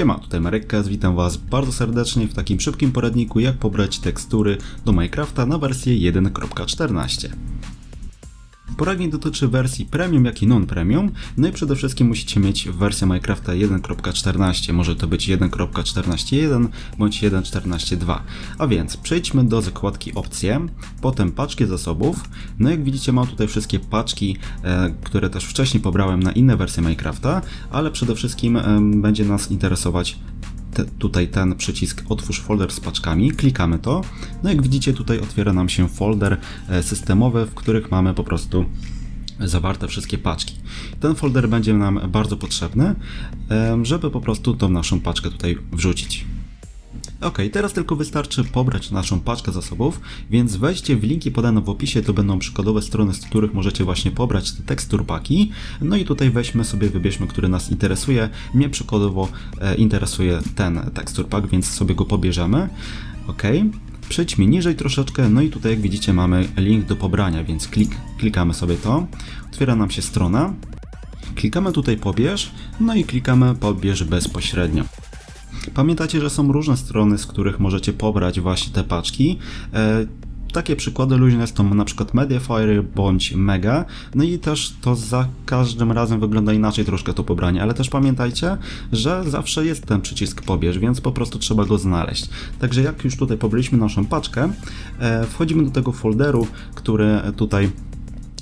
Siema, tutaj Marek witam Was bardzo serdecznie w takim szybkim poradniku jak pobrać tekstury do Minecrafta na wersję 1.14. Poradnik dotyczy wersji premium, jak i non-premium, no i przede wszystkim musicie mieć wersję Minecrafta 1.14, może to być 1.14.1 bądź 1.14.2. A więc przejdźmy do zakładki opcje, potem paczki zasobów, no jak widzicie mam tutaj wszystkie paczki, e, które też wcześniej pobrałem na inne wersje Minecrafta, ale przede wszystkim em, będzie nas interesować te, tutaj ten przycisk otwórz folder z paczkami, klikamy to, no jak widzicie tutaj otwiera nam się folder e, systemowy, w których mamy po prostu zawarte wszystkie paczki. Ten folder będzie nam bardzo potrzebny, żeby po prostu tą naszą paczkę tutaj wrzucić. Ok, teraz tylko wystarczy pobrać naszą paczkę zasobów, więc wejdźcie w linki podane w opisie, to będą przykładowe strony, z których możecie właśnie pobrać te tekstur paki. No i tutaj weźmy sobie, wybierzmy, który nas interesuje. Mnie przykładowo e, interesuje ten tekstur pak, więc sobie go pobierzemy. Ok, przejdźmy niżej troszeczkę, no i tutaj jak widzicie mamy link do pobrania, więc klik, klikamy sobie to. Otwiera nam się strona. Klikamy tutaj pobierz, no i klikamy pobierz bezpośrednio. Pamiętajcie, że są różne strony, z których możecie pobrać właśnie te paczki. E, takie przykłady luźne to na przykład Mediafire bądź Mega. No i też to za każdym razem wygląda inaczej troszkę to pobranie, ale też pamiętajcie, że zawsze jest ten przycisk pobierz, więc po prostu trzeba go znaleźć. Także jak już tutaj pobraliśmy naszą paczkę, e, wchodzimy do tego folderu, który tutaj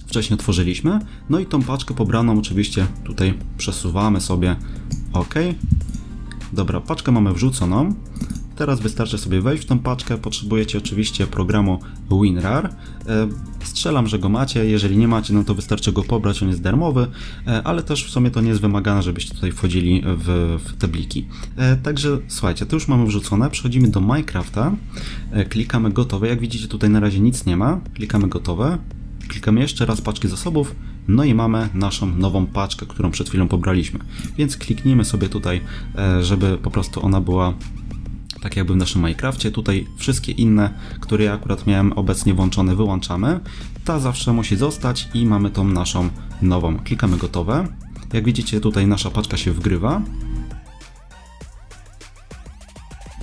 wcześniej otworzyliśmy. No i tą paczkę pobraną oczywiście tutaj przesuwamy sobie OK. Dobra, paczkę mamy wrzuconą. Teraz wystarczy sobie wejść w tą paczkę. Potrzebujecie oczywiście programu WinRAR. E, Strzelam, że go macie. Jeżeli nie macie, no to wystarczy go pobrać, on jest darmowy, e, ale też w sumie to nie jest wymagane, żebyście tutaj wchodzili w, w te bliki. E, Także słuchajcie, to już mamy wrzucone. Przechodzimy do Minecrafta. Klikamy gotowe. Jak widzicie, tutaj na razie nic nie ma. Klikamy gotowe. Klikamy jeszcze raz paczki zasobów, no i mamy naszą nową paczkę, którą przed chwilą pobraliśmy. Więc kliknijmy sobie tutaj, żeby po prostu ona była tak jakby w naszym Minecrafcie. Tutaj wszystkie inne, które ja akurat miałem obecnie włączone, wyłączamy. Ta zawsze musi zostać i mamy tą naszą nową. Klikamy gotowe. Jak widzicie, tutaj nasza paczka się wgrywa.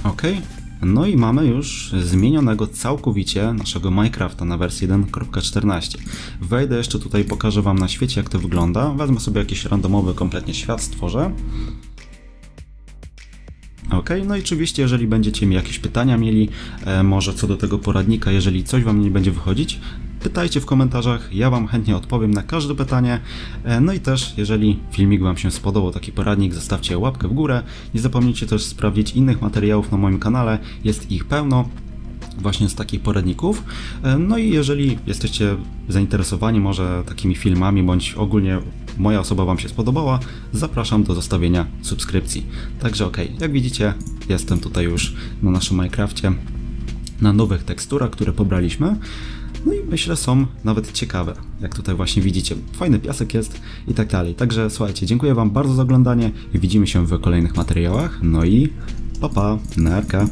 Ok. No i mamy już zmienionego całkowicie naszego Minecrafta na wersję 1.14. Wejdę jeszcze tutaj, pokażę Wam na świecie jak to wygląda. Wezmę sobie jakiś randomowy kompletnie świat, stworzę. Ok, no i oczywiście, jeżeli będziecie mi jakieś pytania mieli, e, może co do tego poradnika, jeżeli coś Wam nie będzie wychodzić, pytajcie w komentarzach, ja Wam chętnie odpowiem na każde pytanie. E, no i też, jeżeli filmik Wam się spodobał, taki poradnik, zostawcie łapkę w górę. Nie zapomnijcie też sprawdzić innych materiałów na moim kanale, jest ich pełno właśnie z takich poradników. E, No i jeżeli jesteście zainteresowani może takimi filmami, bądź ogólnie moja osoba Wam się spodobała, zapraszam do zostawienia subskrypcji. Także ok, jak widzicie, jestem tutaj już na naszym Minecrafcie, na nowych teksturach, które pobraliśmy. No i myślę są nawet ciekawe, jak tutaj właśnie widzicie. Fajny piasek jest i tak dalej. Także słuchajcie, dziękuję Wam bardzo za oglądanie i widzimy się w kolejnych materiałach. No i pa pa, narka.